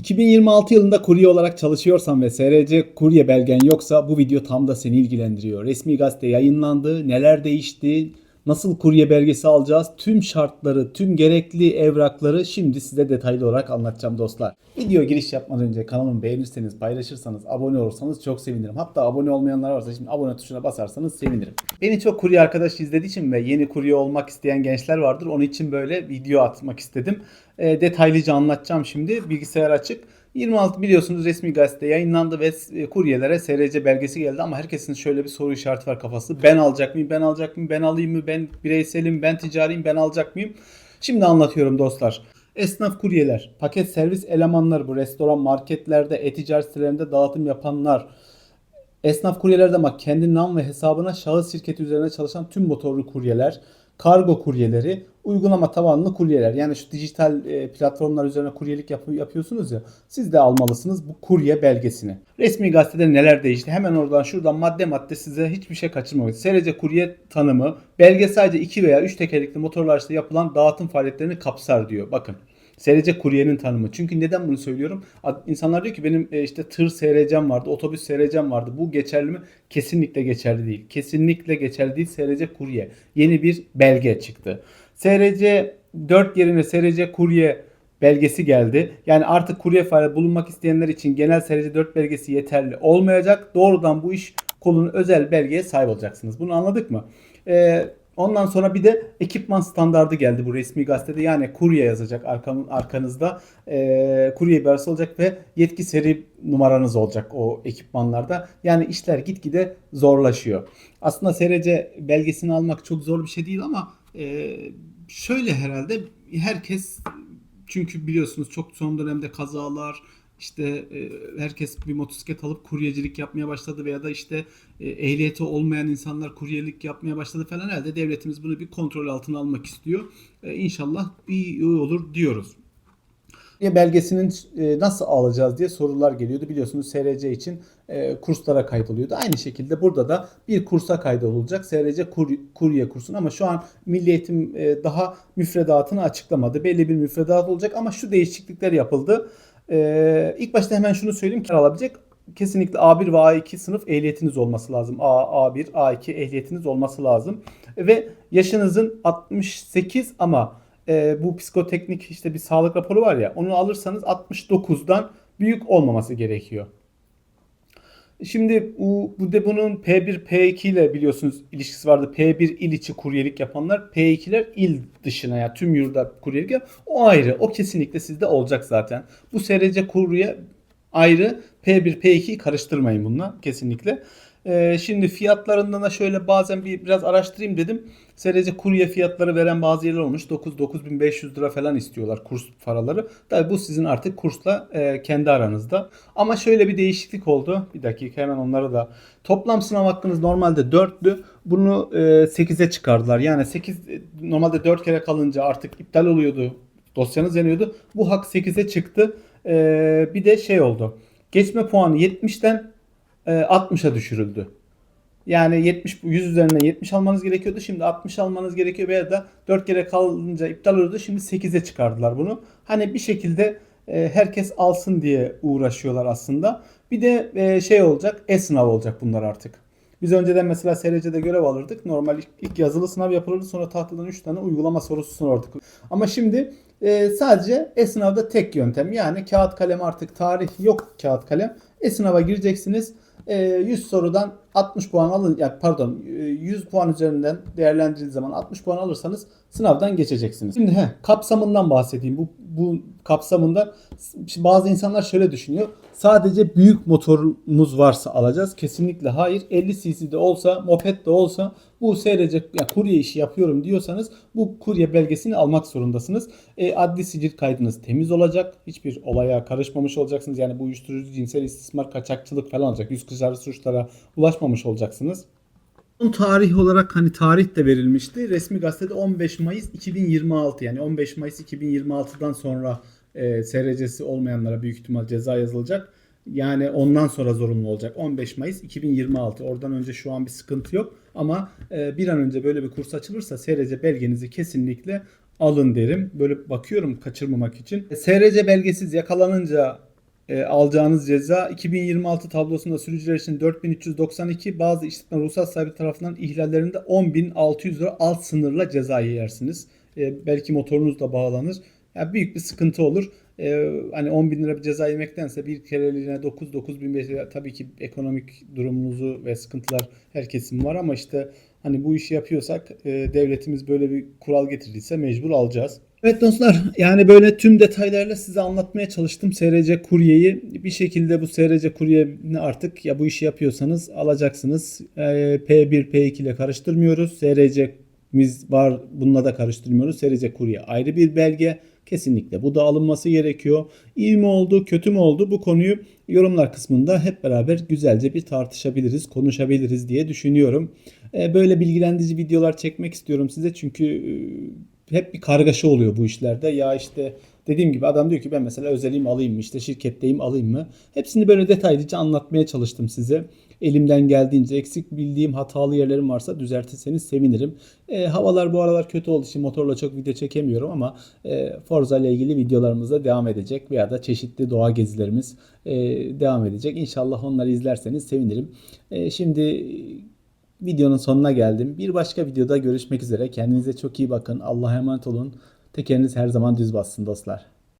2026 yılında kurye olarak çalışıyorsan ve SRC kurye belgen yoksa bu video tam da seni ilgilendiriyor. Resmi gazete yayınlandı, neler değişti, nasıl kurye belgesi alacağız, tüm şartları, tüm gerekli evrakları şimdi size detaylı olarak anlatacağım dostlar. Video giriş yapmadan önce kanalımı beğenirseniz, paylaşırsanız, abone olursanız çok sevinirim. Hatta abone olmayanlar varsa şimdi abone tuşuna basarsanız sevinirim. Beni çok kurye arkadaş izlediği için ve yeni kurye olmak isteyen gençler vardır. Onun için böyle video atmak istedim. E, detaylıca anlatacağım şimdi. Bilgisayar açık. 26 biliyorsunuz resmi gazete yayınlandı ve e, kuryelere SRC belgesi geldi ama herkesin şöyle bir soru işareti var kafası. Ben alacak mıyım? Ben alacak mıyım? Ben alayım mı? Ben bireyselim, ben ticariyim, ben alacak mıyım? Şimdi anlatıyorum dostlar. Esnaf kuryeler, paket servis elemanları bu restoran, marketlerde, e-ticaret sitelerinde dağıtım yapanlar, Esnaf kuryeler de bak kendi nam ve hesabına şahıs şirketi üzerine çalışan tüm motorlu kuryeler, kargo kuryeleri, uygulama tabanlı kuryeler. Yani şu dijital e, platformlar üzerine kuryelik yap- yapıyorsunuz ya. Siz de almalısınız bu kurye belgesini. Resmi gazetede neler değişti? Hemen oradan şuradan madde madde size hiçbir şey kaçırmamak. SRC kurye tanımı belge sadece 2 veya 3 tekerlekli motorlarda yapılan dağıtım faaliyetlerini kapsar diyor. Bakın. SRC kuryenin tanımı. Çünkü neden bunu söylüyorum? İnsanlar diyor ki benim e, işte tır SRC'm vardı, otobüs SRC'm vardı. Bu geçerli mi? Kesinlikle geçerli değil. Kesinlikle geçerli değil. SRC kurye. Yeni bir belge çıktı. SRC 4 yerine SRC kurye belgesi geldi. Yani artık kurye faali bulunmak isteyenler için genel SRC 4 belgesi yeterli olmayacak. Doğrudan bu iş kolunun özel belgeye sahip olacaksınız. Bunu anladık mı? Ee, ondan sonra bir de ekipman standardı geldi bu resmi gazetede. Yani kurye yazacak arkanın, arkanızda. Ee, kurye ibaresi olacak ve yetki seri numaranız olacak o ekipmanlarda. Yani işler gitgide zorlaşıyor. Aslında SRC belgesini almak çok zor bir şey değil ama e, şöyle herhalde herkes çünkü biliyorsunuz çok son dönemde kazalar işte e, herkes bir motosiklet alıp kuryecilik yapmaya başladı veya da işte e, ehliyeti olmayan insanlar kuryelik yapmaya başladı falan herhalde devletimiz bunu bir kontrol altına almak istiyor. E, İnşallah iyi olur diyoruz. Belgesinin nasıl alacağız diye sorular geliyordu. Biliyorsunuz SRC için kurslara kaydoluyordu. Aynı şekilde burada da bir kursa kaydolacak. SRC kur, kurye kursun ama şu an Milli Eğitim daha müfredatını açıklamadı. Belli bir müfredat olacak ama şu değişiklikler yapıldı. E, ilk başta hemen şunu söyleyeyim ki alabilecek kesinlikle A1 ve A2 sınıf ehliyetiniz olması lazım. A, A1, A2 ehliyetiniz olması lazım. Ve yaşınızın 68 ama e, bu psikoteknik işte bir sağlık raporu var ya onu alırsanız 69'dan büyük olmaması gerekiyor. Şimdi bu, bu de bunun P1, P2 ile biliyorsunuz ilişkisi vardı. P1 il içi kuryelik yapanlar, P2'ler il dışına ya yani tüm yurda kuryelik yap. O ayrı. O kesinlikle sizde olacak zaten. Bu SRC kurye ayrı. P1, P2'yi karıştırmayın bununla kesinlikle. Ee, şimdi fiyatlarından da şöyle bazen bir biraz araştırayım dedim. SRC kurye fiyatları veren bazı yerler olmuş. 9-9500 lira falan istiyorlar kurs paraları. Tabi bu sizin artık kursla e, kendi aranızda. Ama şöyle bir değişiklik oldu. Bir dakika hemen onları da. Toplam sınav hakkınız normalde 4'tü. Bunu e, 8'e çıkardılar. Yani 8 e, normalde 4 kere kalınca artık iptal oluyordu. Dosyanız yanıyordu. Bu hak 8'e çıktı. E, bir de şey oldu. Geçme puanı 70'ten 60'a düşürüldü. Yani 70 100 üzerinden 70 almanız gerekiyordu. Şimdi 60 almanız gerekiyor veya da 4 kere kalınca iptal oldu. Şimdi 8'e çıkardılar bunu. Hani bir şekilde e, herkes alsın diye uğraşıyorlar aslında. Bir de e, şey olacak, e-sınav olacak bunlar artık. Biz önceden mesela SRC'de görev alırdık. Normal ilk, yazılı sınav yapılırdı. Sonra tahtadan 3 tane uygulama sorusu sorardık. Ama şimdi e, sadece e-sınavda tek yöntem. Yani kağıt kalem artık tarih yok kağıt kalem. E-sınava gireceksiniz. 100 sorudan 60 puan alın ya pardon 100 puan üzerinden değerlendirildiği zaman 60 puan alırsanız sınavdan geçeceksiniz. Şimdi he, kapsamından bahsedeyim. Bu bu kapsamında bazı insanlar şöyle düşünüyor. Sadece büyük motorumuz varsa alacağız. Kesinlikle hayır. 50 cc'de olsa, moped de olsa bu SRC yani kurye işi yapıyorum diyorsanız bu kurye belgesini almak zorundasınız. E, adli sicil kaydınız temiz olacak. Hiçbir olaya karışmamış olacaksınız. Yani bu uyuşturucu, cinsel istismar, kaçakçılık falan olacak. Yüz kızarı suçlara ulaşmamış olacaksınız. Son tarih olarak hani tarih de verilmişti. Resmi gazetede 15 Mayıs 2026 yani 15 Mayıs 2026'dan sonra e, SRC'si olmayanlara büyük ihtimal ceza yazılacak. Yani ondan sonra zorunlu olacak. 15 Mayıs 2026. Oradan önce şu an bir sıkıntı yok. Ama e, bir an önce böyle bir kurs açılırsa SRC belgenizi kesinlikle alın derim. Böyle bakıyorum kaçırmamak için. SRC belgesiz yakalanınca e, alacağınız ceza 2026 tablosunda sürücüler için 4392 bazı işletme ruhsat sahibi tarafından ihlallerinde 10.600 lira alt sınırla ceza yersiniz. E, belki motorunuz da bağlanır. Ya büyük bir sıkıntı olur. E, hani 10 bin lira bir ceza yemektense bir kereliğine 9 9500 lira tabii ki ekonomik durumunuzu ve sıkıntılar herkesin var ama işte hani bu işi yapıyorsak e, devletimiz böyle bir kural getirdiyse mecbur alacağız. Evet dostlar yani böyle tüm detaylarla size anlatmaya çalıştım SRC kuryeyi. Bir şekilde bu SRC kuryeni artık ya bu işi yapıyorsanız alacaksınız. Ee, P1 P2 ile karıştırmıyoruz. SRC'miz var bununla da karıştırmıyoruz. SRC kurye ayrı bir belge. Kesinlikle bu da alınması gerekiyor. İyi mi oldu, kötü mü oldu? Bu konuyu yorumlar kısmında hep beraber güzelce bir tartışabiliriz, konuşabiliriz diye düşünüyorum. Ee, Böyle bilgilendirici videolar çekmek istiyorum size çünkü e, hep bir kargaşa oluyor bu işlerde. Ya işte dediğim gibi adam diyor ki ben mesela özelliğimi alayım mı işte şirketteyim alayım mı? Hepsini böyle detaylıca anlatmaya çalıştım size. Elimden geldiğince eksik bildiğim hatalı yerlerim varsa düzeltirseniz sevinirim. E, havalar bu aralar kötü olduğu için motorla çok video çekemiyorum ama e, Forza ile ilgili videolarımız da devam edecek veya da çeşitli doğa gezilerimiz e, devam edecek. İnşallah onları izlerseniz sevinirim. E, şimdi videonun sonuna geldim. Bir başka videoda görüşmek üzere. Kendinize çok iyi bakın. Allah'a emanet olun. Tekeriniz her zaman düz bassın dostlar.